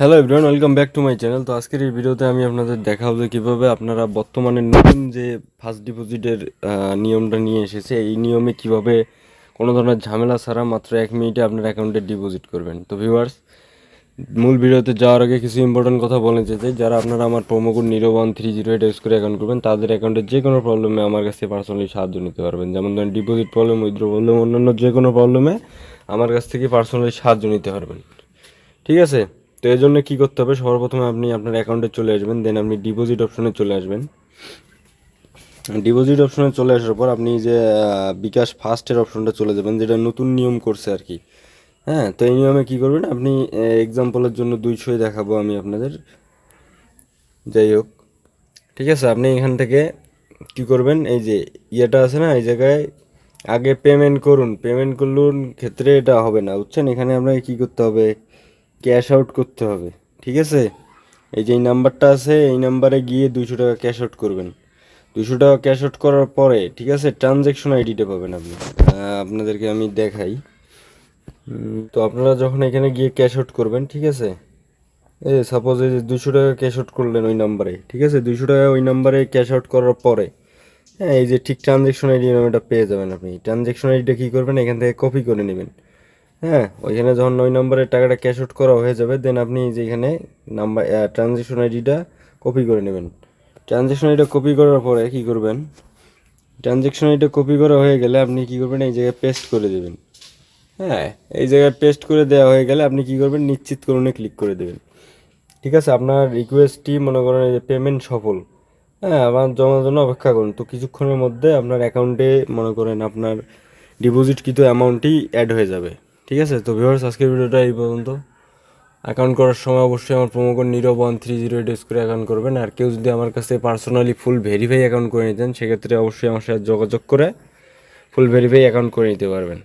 Hello everyone welcome back to my channel তো আজকের এই ভিডিওতে আমি আপনাদের দেখাবো যে কীভাবে আপনারা বর্তমানে নতুন যে ফার্স্ট ডিপোজিটের নিয়মটা নিয়ে এসেছে, এই নিয়মে কীভাবে কোনো ধরনের ঝামেলা ছাড়া মাত্র এক মিনিটে আপনার অ্যাকাউন্টে ডিপোজিট করবেন। তো ভিউয়ার্স মূল ভিডিওতে যাওয়ার আগে কিছু ইম্পর্টেন্ট কথা বলে যেতে, যারা আপনারা আমার promo code Nero one three zero eight use করে অ্যাকাউন্ট করবেন, তাদের অ্যাকাউন্টে যে কোনো প্রবলেমে আমার কাছে পার্সোনালি সাহায্য নিতে পারবেন। যেমন ধরেন ডিপোজিট প্রবলেম উইথড্র প্রবলেম অন্যান্য যে কোনো প্রবলেমে আমার কাছ থেকে পার্সোনালি সাহায্য নিতে পারবেন। ঠিক আছে? তো এর জন্য কী করতে হবে? সর্বপ্রথমে আপনি আপনার অ্যাকাউন্টে চলে আসবেন দেন আপনি ডিপোজিট অপশনে চলে আসবেন। ডিপোজিট অপশনে চলে আসার পর আপনি যে বিকাশ ফার্স্টের অপশনটা চলে যাবেন, যেটা নতুন নিয়ম করছে আর কি। হ্যাঁ তো এই নিয়মে কী করবেন? আপনি এক্সাম্পলের জন্য দুইশোই দেখাবো আমি আপনাদের। যাই হোক, ঠিক আছে, আপনি এখান থেকে কি করবেন? এই যে ইয়েটা আছে না, এই জায়গায় আগে পেমেন্ট করুন। পেমেন্ট করলুন ক্ষেত্রে এটা হবে না, বুঝছেন? এখানে আপনাকে কী করতে হবে? ক্যাশ আউট করতে হবে, ঠিক আছে? এই যে এই নাম্বারটা আছে, এই নাম্বারে গিয়ে দুইশো টাকা ক্যাশ আউট করবেন। দুশো টাকা ক্যাশ আউট করার পরে, ঠিক আছে, ট্রানজ্যাকশন আইডিটা পাবেন আপনি। আপনাদেরকে আমি দেখাই। তো আপনারা যখন এখানে গিয়ে ক্যাশ আউট করবেন, ঠিক আছে? এই সাপোজ এই যে দুশো টাকা ক্যাশ আউট করলেন ওই নাম্বারে, ঠিক আছে? দুশো টাকা ওই নাম্বারে ক্যাশ আউট করার পরে হ্যাঁ এই যে ঠিক ট্রানজ্যাকশন আইডি নামটা পেয়ে যাবেন আপনি। ট্রানজ্যাকশন আইডিটা কী করবেন? এখান থেকে কপি করে নেবেন। হ্যাঁ ওইখানে যখন ওই নম্বরে টাকাটা ক্যাশ আউট করা হয়ে যাবে দেন আপনি যে এখানে নাম্বার ট্রানজ্যাকশন আইডিটা কপি করে নেবেন। ট্রানজ্যাকশন আইডিটা কপি করার পরে কী করবেন? ট্রানজ্যাকশন আইডিটা কপি করা হয়ে গেলে আপনি কী করবেন? এই জায়গায় পেস্ট করে দেবেন। হ্যাঁ এই জায়গায় পেস্ট করে দেওয়া হয়ে গেলে আপনি কী করবেন? নিশ্চিত করুনে ক্লিক করে দেবেন। ঠিক আছে, আপনার রিকোয়েস্টটি মনে করেন এই যে পেমেন্ট সফল। হ্যাঁ আমার জমার জন্য অপেক্ষা করুন। তো কিছুক্ষণের মধ্যে আপনার অ্যাকাউন্টে মনে করেন আপনার ডিপোজিট কিন্তু অ্যামাউন্টই অ্যাড হয়ে যাবে। ঠিক আছে? তো ভিউয়ার্স আজকের ভিডিওটা এই পর্যন্ত। অ্যাকাউন্ট করার সময় অবশ্যই আমার promo code Nero one three zero eight use করে অ্যাকাউন্ট করবেন। আর কেউ যদি আমার কাছে পার্সোনালি ফুল ভেরিফাই অ্যাকাউন্ট করে নিতেন সেক্ষেত্রে অবশ্যই আমার সাথে যোগাযোগ করে ফুল ভেরিফাই অ্যাকাউন্ট করে নিতে পারবেন।